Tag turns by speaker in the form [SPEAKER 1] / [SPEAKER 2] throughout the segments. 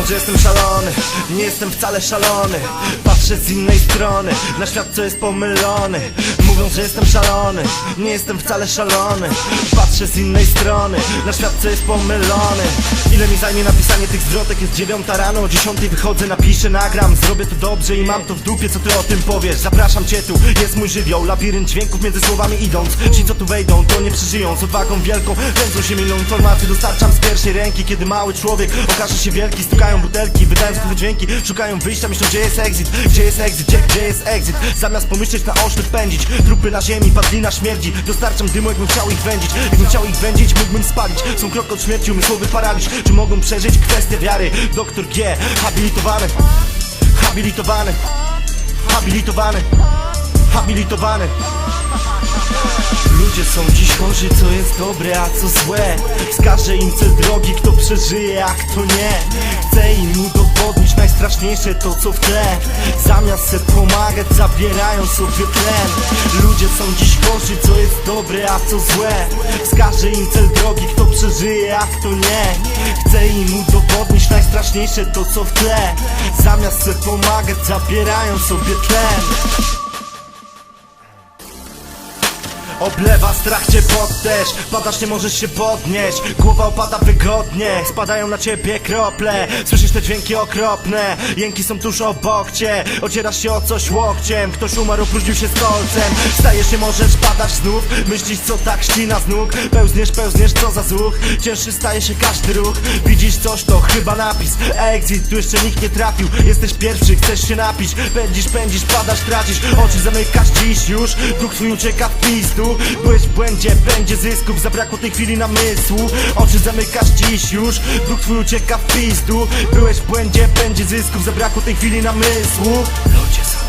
[SPEAKER 1] Mówią, że jestem szalony, nie jestem wcale szalony. Patrzę z innej strony, na świat co jest pomylony. Mówią, że jestem szalony, nie jestem wcale szalony. Patrzę z innej strony, na świat co jest pomylony. Ile mi zajmie napisanie tych zwrotek, jest dziewiąta rano O dziesiątej wychodzę, napiszę, nagram. Zrobię to dobrze i mam to w dupie, co ty o tym powiesz? Zapraszam cię tu, jest mój żywioł. Labirynt dźwięków między słowami idąc. Ci co tu wejdą, to nie przeżyją Z odwagą wielką, pędzą się milą Informacje dostarczam z pierwszej ręki. Kiedy mały człowiek okaże się wielki Stukają butelki, wydając te dźwięki. Szukają wyjścia, myślą gdzie jest exit? Gdzie jest exit, gdzie, gdzie jest exit? Zamiast pomyśleć na oszczep pędzić Trupy na ziemi, padlina śmierdzi. Dostarczam dymu, jakbym chciał ich wędzić. Jakbym chciał ich wędzić, mógłbym spalić. Są krok od śmierci, umysłowy paraliż. Czy mogą przeżyć kwestię wiary? Doktor G, habilitowany. Habilitowany. Habilitowany Habilitowany Ludzie są dziś chorzy, co jest dobre, a co złe. Wskażę im cel drogi, kto przeżyje, a kto nie. Chcę im udowodnić najstraszniejsze to co w tle. Zamiast se pomagać, zabierają sobie tlen. Ludzie są dziś chorzy, co jest dobre, a co złe. Wskażę im cel drogi, kto przeżyje, a kto nie. Chcę im udowodnić najstraszniejsze to co w tle. Zamiast se pomagać, zabierają sobie tlen Oblewa strach cię pod deszcz Padasz, nie możesz się podnieść. Głowa opada wygodnie Spadają na ciebie krople. Słyszysz te dźwięki okropne Jęki są tuż obok cię Ocierasz się o coś łokciem Ktoś umarł, opróżnił się stolcem Stajesz się, możesz padać znów Myślisz co tak ścina z nóg. Pełzniesz, pełzniesz, co za złuch. Cięższy staje się każdy ruch. Widzisz coś, to chyba napis. Exit, tu jeszcze nikt nie trafił. Jesteś pierwszy, chcesz się napić. Pędzisz, pędzisz, padasz, tracisz. Oczy zamykasz dziś już. Duch twój ucieka w pizdu Byłeś w błędzie, będzie zysków Zabrakło tej chwili namysłu. Oczy zamykasz dziś już Duch twój ucieka w pizdu. Byłeś w błędzie, będzie zysków Zabrakło tej chwili namysłu. Ludzie są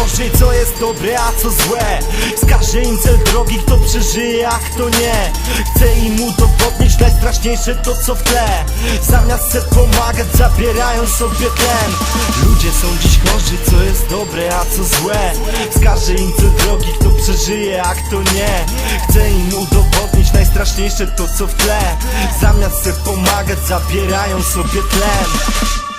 [SPEAKER 1] chorzy, co jest dobre, a co złe. Wskażę im cel drogi, kto przeżyje, a kto nie. Chcę im udowodnić najstraszniejsze to co w tle. Zamiast se pomagać, zabierają sobie tlen Ludzie są dziś chorzy, co jest dobre, a co złe. Wskażę im cel drogi, kto przeżyje, a kto nie. Chcę im udowodnić najstraszniejsze to co w tle. Zamiast se pomagać, zabierają sobie tlen